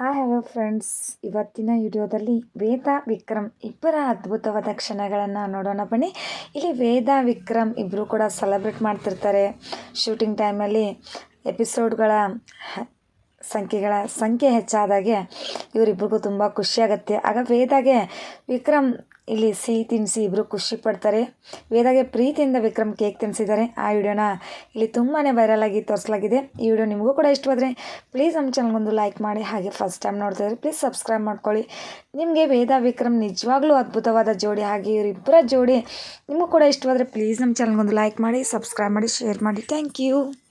Hi hello friends ಇವತ್ತಿನ ವಿಡಿಯೋದಲ್ಲಿ ವೇದ ವಿಕ್ರಮ್ ಇಬ್ಬರ ಅದ್ಭುತವಾದ ಕ್ಷಣಗಳನ್ನು ನೋಡೋಣ ಬನ್ನಿ. ಇಲ್ಲಿ ವೇದ ವಿಕ್ರಮ್ ಇಬ್ಬರು ಕೂಡ ಸೆಲೆಬ್ರೇಟ್ ಮಾಡ್ತಿರ್ತಾರೆ. ಶೂಟಿಂಗ್ ಟೈಮಲ್ಲಿ ಎಪಿಸೋಡ್ಗಳ ಸಂಖ್ಯೆಗಳ ಸಂಖ್ಯೆ ಹೆಚ್ಚಾದಾಗೆ ಇವರಿಬ್ರಿಗೂ ತುಂಬ ಖುಷಿಯಾಗತ್ತೆ ಆಗ ವೇದಾಗೆ ವಿಕ್ರಮ್ ಇಲ್ಲಿ ಸಿಹಿ ತಿನ್ನಿಸಿ ಇಬ್ಬರು ಖುಷಿ ಪಡ್ತಾರೆ. ವೇದಾಗೆ ಪ್ರೀತಿಯಿಂದ ವಿಕ್ರಮ್ ಕೇಕ್ ತಿನ್ನಿಸಿದ್ದಾರೆ. ಆ ವಿಡಿಯೋನ ಇಲ್ಲಿ ತುಂಬಾ ವೈರಲ್ ಆಗಿ ತೋರಿಸಲಾಗಿದೆ. ಈ ವಿಡಿಯೋ ನಿಮಗೂ ಕೂಡ ಇಷ್ಟವಾದರೆ ಪ್ಲೀಸ್ ನಮ್ಮ ಚಾನಲ್ಗೊಂದು ಲೈಕ್ ಮಾಡಿ, ಹಾಗೆ ಫಸ್ಟ್ ಟೈಮ್ ನೋಡ್ತಾ ಪ್ಲೀಸ್ ಸಬ್ಸ್ಕ್ರೈಬ್ ಮಾಡ್ಕೊಳ್ಳಿ. ನಿಮಗೆ ವೇದ, ವಿಕ್ರಮ್ ನಿಜವಾಗ್ಲೂ ಅದ್ಭುತವಾದ ಜೋಡಿ, ಹಾಗೆ ಇವರಿಬ್ಬರ ಜೋಡಿ ನಿಮಗೂ ಕೂಡ ಇಷ್ಟವಾದರೆ ಪ್ಲೀಸ್ ನಮ್ಮ ಚಾನಲ್ಗೊಂದು ಲೈಕ್ ಮಾಡಿ ಸಬ್ಸ್ಕ್ರೈಬ್ ಮಾಡಿ ಶೇರ್ ಮಾಡಿ. Thank you